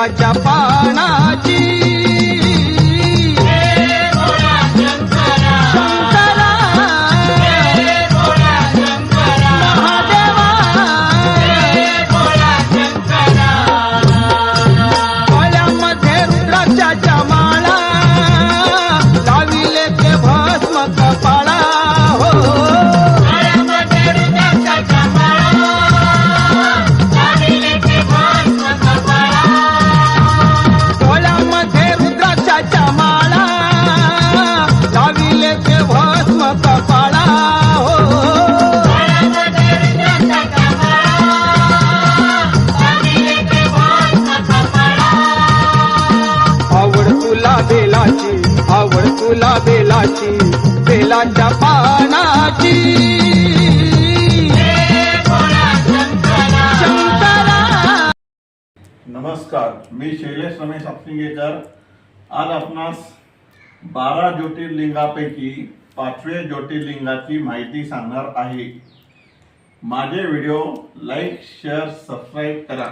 बेलाच्या पानाची नमस्कार मी शैलेश रमेश आपसिंगेकर. आज आपणास बारा ज्योतिर्लिंगापैकी पाचवे ज्योतिर्लिंगाची माहिती सांगणार आहे. माझे व्हिडिओ लाईक शेअर सबस्क्राईब करा.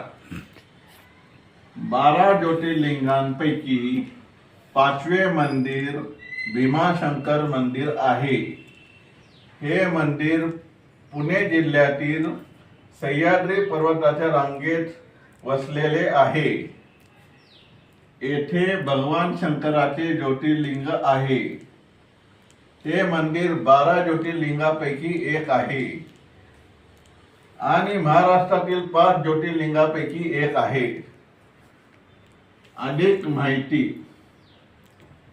बारा ज्योतिर्लिंगांपैकी पाचवे मंदिर भीमाशंकर मंदिर आहे. हे मंदिर पुणे जिल्ह्यातील सह्याद्री पर्वताच्या रांगेत वसलेले आहे. येथे भगवान शंकराचे ज्योतिर्लिंग आहे. ते मंदिर बारा ज्योतिर्लिंगापैकी एक आहे. आणि महाराष्ट्रातील पाच ज्योतिर्लिंगापैकी एक आहे. अधिक माहिती.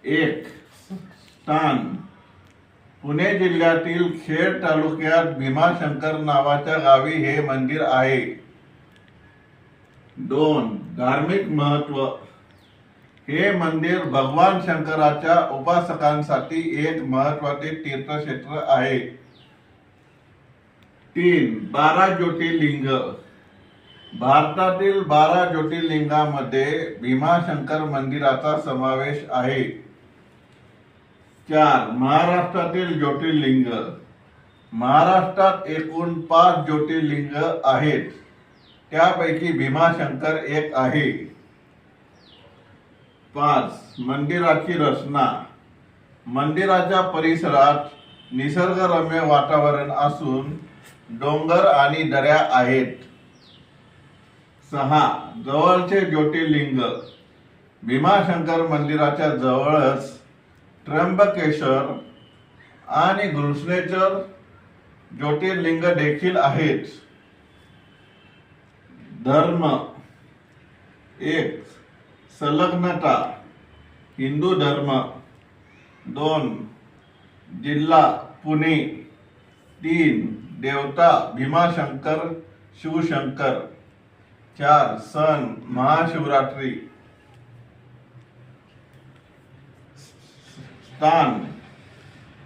एक स्थान. पुणे जिल्ह्यातील खेड तालुक्यात भीमाशंकर नावाच्या गावी हे मंदिर आहे. दोन धार्मिक महत्त्व. हे मंदिर भगवान शंकराच्या उपासकांसाठी एक महत्त्वाचे तीर्थक्षेत्र आहे. तीन बारा ज्योतिर्लिंग. भारतातील बारा ज्योतिर्लिंगामध्ये भीमाशंकर मंदिराचा समावेश आहे. चार महाराष्ट्रातील ज्योतिर्लिंग. महाराष्ट्रात एकूण पाच ज्योतिर्लिंग आहेत. त्यापैकी भीमाशंकर एक आहे. पाच. मंदिराची रचना. मंदिराच्या परिसरात निसर्गरम्य वातावरण असून डोंगर आणि दऱ्या आहेत. सहा. जवळचे ज्योतिर्लिंग. भीमाशंकर मंदिराच्या जवळच त्र्यंबकेश्वर आणि घृष्णेश्वर ज्योतिर्लिंग देखील आहेत. धर्म एक, संलग्नता, हिंदू धर्म, दोन, जिल्हा, पुणे, तीन, देवता, भीमाशंकर, शिवशंकर, चार, सण, महाशिवरात्री, स्थान,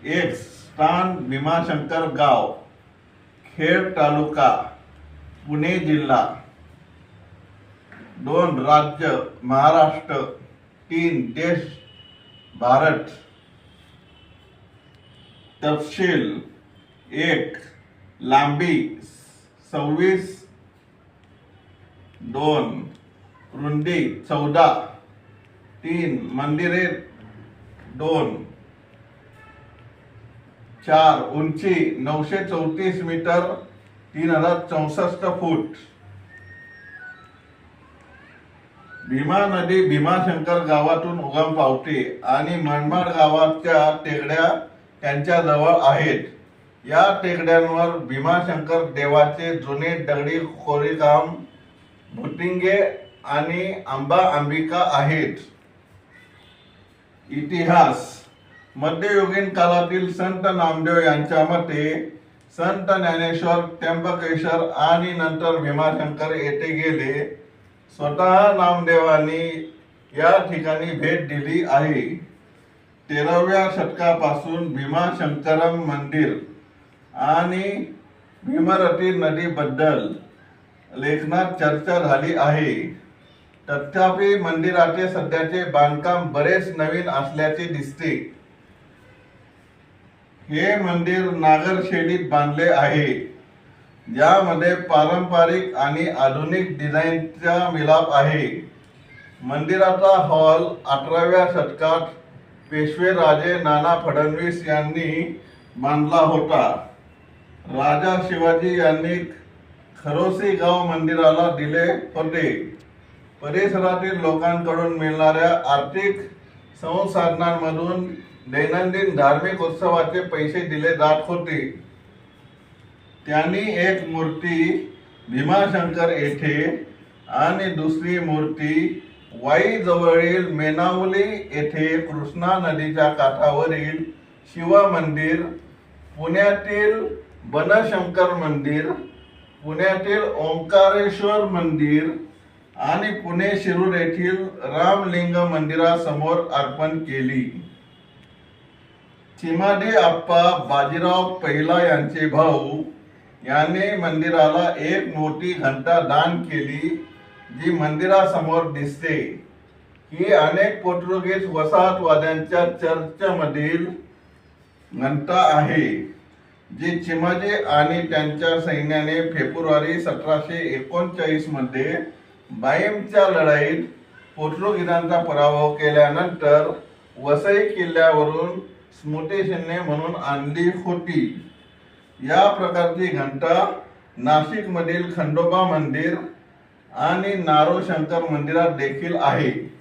एक, स्थान, भीमाशंकर गाव, खेड तालुका, पुणे जिल्हा. दोन राज्य महाराष्ट्र तीन देश भारत. तपशील एक लांबी सव्वीस दोन रुंदी चौदा तीन मंदिरे दोन. चार उंची नऊशे चौतीस मीटर तीन हजार चौसष्ट फूट. भीमा नदी भीमाशंकर गावातून उगम पावते आणि मनमाड गावाच्या टेकड्या त्यांच्या जवळ आहेत. या टेकड्यांवर भीमाशंकर देवाचे जुने दगडी खोरीकाम भुतिंगे आणि आंबा अंबिका आहेत. इतिहास. मध्ययुगीन काळातील संत नामदेव यांच्या मते संत ज्ञानेश्वर त्र्यंबकेश्वर आणि नंतर भीमाशंकर येथे गेले. स्वतः नामदेवांनी या ठिकाणी भेट दिली आहे. तेराव्या शतकापासून भीमाशंकरम मंदिर आणि भीमरती नदीबद्दल लेखनात चर्चा झाली आहे. तथापि मंदिराचे सध्याचे बांधकाम बरेच नवीन असल्याचे दिसते. हे मंदिर नागरशैलीत बांधले आहे. ज्यामध्ये पारंपरिक आणि आधुनिक डिझाईनचा मिलाप आहे. मंदिराचा हॉल अठराव्या शतकात पेशवे राजे नाना फडणवीस यांनी बांधला होता. राजा शिवाजी यांनी खरोसी गाव मंदिराला दिले होते. परिसरातील लोकांकडून मिळणाऱ्या आर्थिक संसाधनांमधून दैनंदिन धार्मिक उत्सवाचे पैसे दिले जात होते. त्यांनी एक मूर्ती भीमाशंकर येथे आणि दुसरी मूर्ती वाई जवळील मेनावली येथे कृष्णा नदीच्या काठावरील शिव मंदिर पुण्यातील बनशंकर मंदिर पुण्यातील ओंकारेश्वर मंदिर आणि पुणे शिरूर येथील रामलिंग मंदिरासमोर अर्पण केली. चिमाडी आप्पा बाजीराव पहिला यांचे भाऊ याने मंदिराला एक मोठी घंटा दान केली जी मंदिरासमोर दिसते. ही अनेक पोर्तुगीज वसाहतवाद्यांच्या चर्चमधील घंटा आहे जी चिमाजी आणि त्यांच्या सैन्याने फेब्रुवारी सतराशे एकोणचाळीसमध्ये बाईमच्या लढाईत पोर्तुगीजांचा पराभव केल्यानंतर वसई किल्ल्यावरून स्मृतिचिन्हे म्हणून आणली होती. या प्रकारची घंटा नाशिकमधील खंडोबा मंदिर आणि नारोशंकर मंदिरात देखील आहे.